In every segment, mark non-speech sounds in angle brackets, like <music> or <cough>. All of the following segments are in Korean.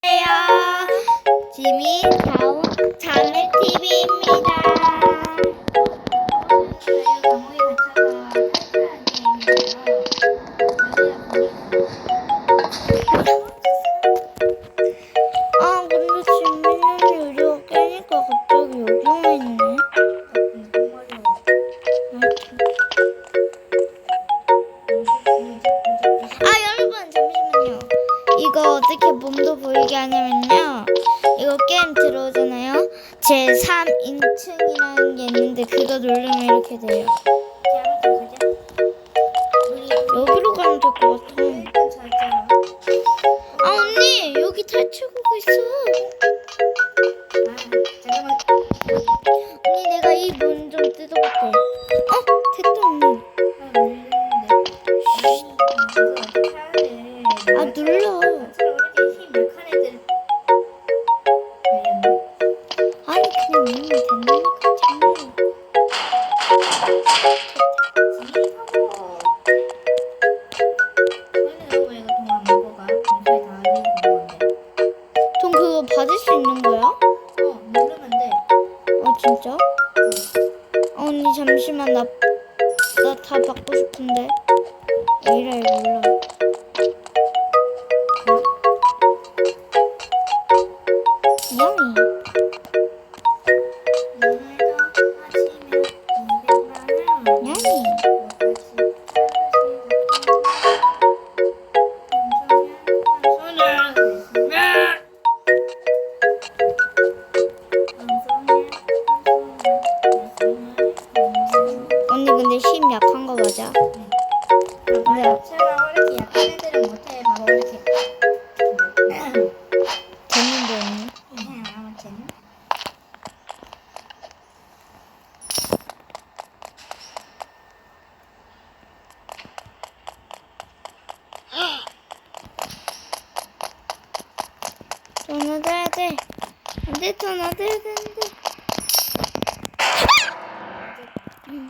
안녕하세요. 지미 자오 자매 TV입니다. 3인칭이라는 게 있는데 그거 누르면 이렇게 돼요.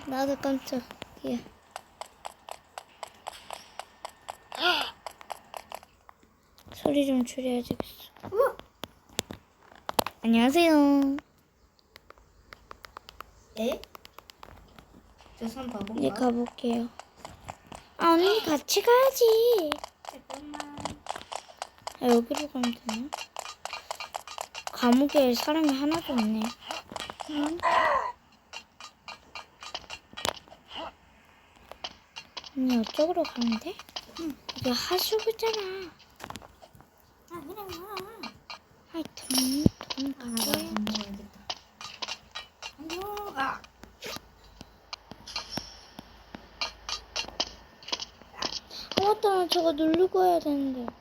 나도 깜짝이야. 소리 좀 줄여야 되겠어. 안녕하세요. 에? 저선 이제 바본가? 가볼게요. 아 언니 같이 가야지. 잠깐만. 아, 여기로 가면 되나? 감옥에 사람이 하나도 없네. 응? 언니 이쪽으로 가면 돼? 응. 이게 하수구잖아. 아 그래 와. 아이 돈, 돈 아, 나 바꿔야 밥 먹어야겠다. 안녕. 아. 아 맞다 나 저거 누르고 해야 되는데.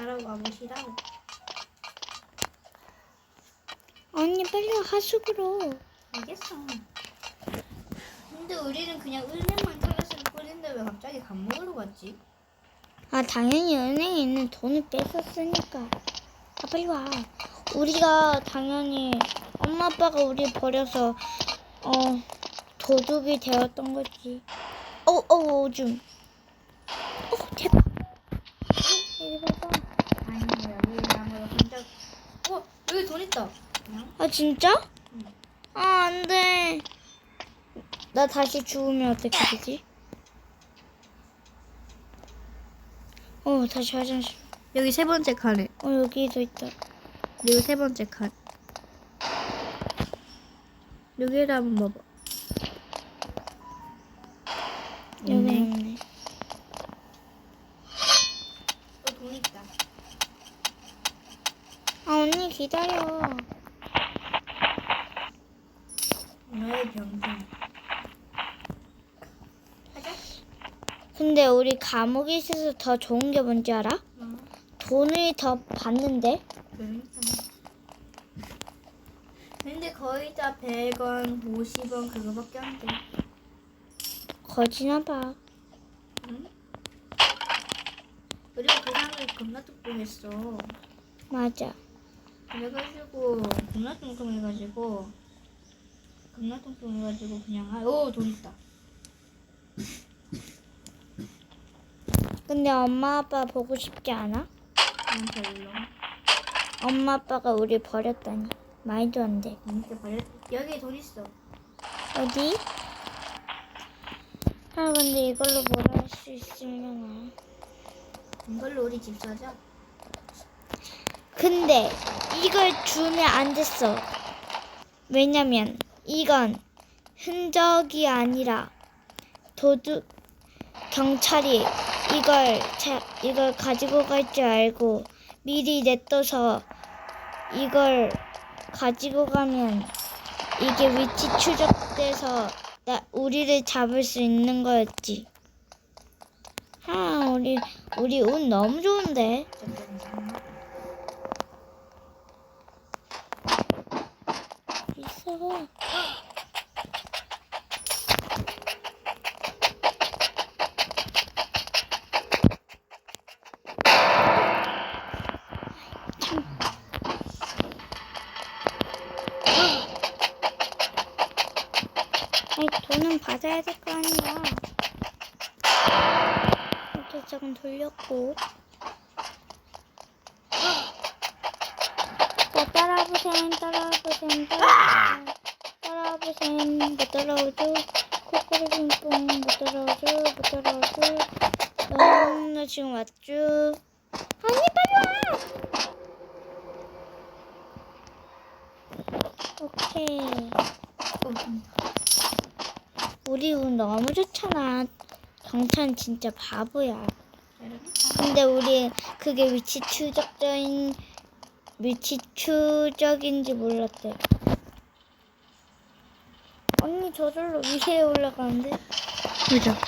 따라와 보시라고. 언니 빨리 와, 하수구로. 알겠어. 근데 우리는 그냥 은행만 찾았을 뿐인데 왜 갑자기 감옥으로 갔지? 아 당연히 은행에 있는 돈을 뺏었으니까 아 빨리 와 우리가 당연히 엄마 아빠가 우리 버려서 어 도둑이 되었던 거지 어어 오줌 어 대박 어, 여기 봐봐 아니 여기 나무로 혼자. 어 여기 돈 있다. 아 진짜? 응. 아 안돼 나 다시 죽으면 어떻게 되지? 어 다시 화장실 여기 세 번째 칸에. 어 여기도 있다 여기 세 번째 칸. 여기를 한번 봐봐. 여기 있네. 있네 또돈 있다. 아 언니 기다려 너의 병신. 가자. 근데 우리 감옥에 있어서 더 좋은 게 뭔지 알아? 어, 돈을 더 받는데? 그러니까. 근데 거의 다 100원, 50원 그거밖에 안 돼. 거지나 봐. 응? 겁나 뚱뚱했어. 맞아. 그래가지고 겁나 뚱뚱해가지고 겁나 뚱뚱해가지고 그냥 아오돈 있다. 근데 엄마 아빠 보고 싶지 않아? 난 별로. 엄마 아빠가 우리 버렸다니. 말도 안 돼. 이렇게 버려. 여기 돈 있어. 어디? 아 근데 이걸로 뭘 할 수 있으려나? 이걸로 우리 집 사자. 근데 이걸 주면 안 됐어. 왜냐면 이건 흔적이 아니라 도둑 경찰이 이걸 자, 이걸 가지고 갈 줄 알고 미리 냅둬서 이걸 가지고 가면 이게 위치 추적돼서 나 우리를 잡을 수 있는 거였지. 아 우리 우리 운 너무 좋은데. 잠깐만. 있어. 아니, 돈은 받아야 될 거 아니야. 이렇게 조금 돌렸고. 자, 따라보셈, 따라보셈. 따라보셈, 못 따라오죠? 코코리 빙뽕, 못 따라오죠? 못 따라오죠? 너나 지금 왔죠? 언니, 빨리 와! 오케이. 어, 우리 운 너무 좋잖아. 경찰 진짜 바보야. 근데 우리 그게 위치 추적적인 위치 추적인지 몰랐대. 언니 저절로 위에 올라가는데? 그죠. <laughs>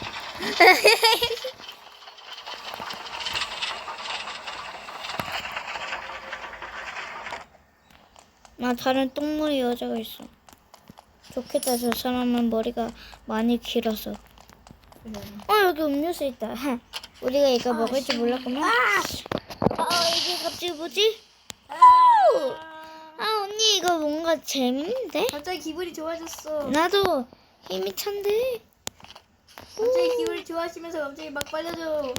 나 다른 똥머리 여자가 있어. 좋겠다 저 사람은 머리가 많이 길어서. 어 여기 음료수 있다. <laughs> 우리가 이거 먹을 줄 몰랐구만. 아 이게 갑자기 뭐지? 아 언니 이거 뭔가 재밌는데? 갑자기 기분이 좋아졌어. 나도 힘이 찬데. 갑자기 기분이 좋아지면서 갑자기 막 빨려져.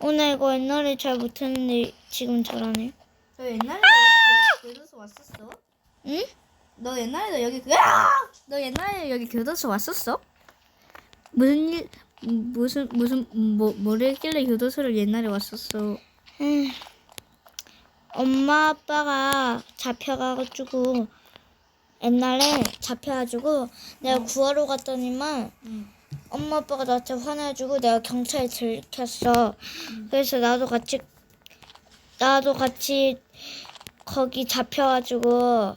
오늘 이거 옛날에 잘 못했는데 지금 잘하네. 너 옛날에 여기 교도소 왔었어? 응? 너 옛날에도 여기 그- 아! 너 옛날에 여기 교도소 왔었어? 무슨 일 무슨 무슨 뭐 뭐를 했길래 교도소를 옛날에 왔었어? 음. 엄마 아빠가 잡혀가지고 옛날에 잡혀가지고 내가 구하러 갔더니만 응. 엄마 아빠가 나한테 화내가지고 내가 경찰에 들켰어. 그래서 나도 같이 나도 같이 거기 잡혀가지고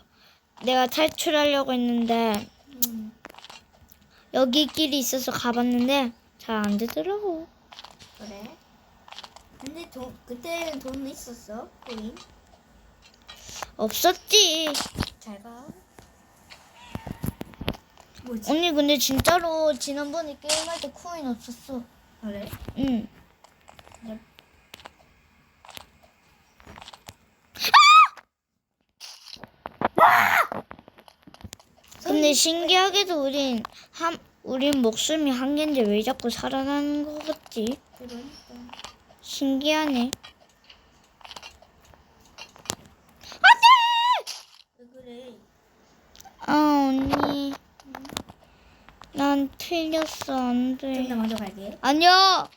내가 탈출하려고 했는데 응. 여기 길이 있어서 가봤는데 잘 안 되더라고. 그래. 근데 돈 그때는 돈 있었어? 코인? 없었지. 잘 가. 뭐지? 언니 근데 진짜로 지난번에 게임할 때 코인 없었어. 그래? 응. 네. 근데 신기하게도 우린 한 우린 목숨이 한 개인데 왜 자꾸 살아나는 거 같지? 그러니까. 신기하네. 왜 그래? 아 언니, 난 틀렸어 안 돼. 좀더 먼저 갈게. 아니야.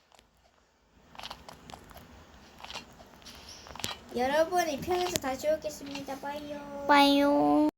여러분 이 편에서 다시 오겠습니다. 빠이요. 빠이요.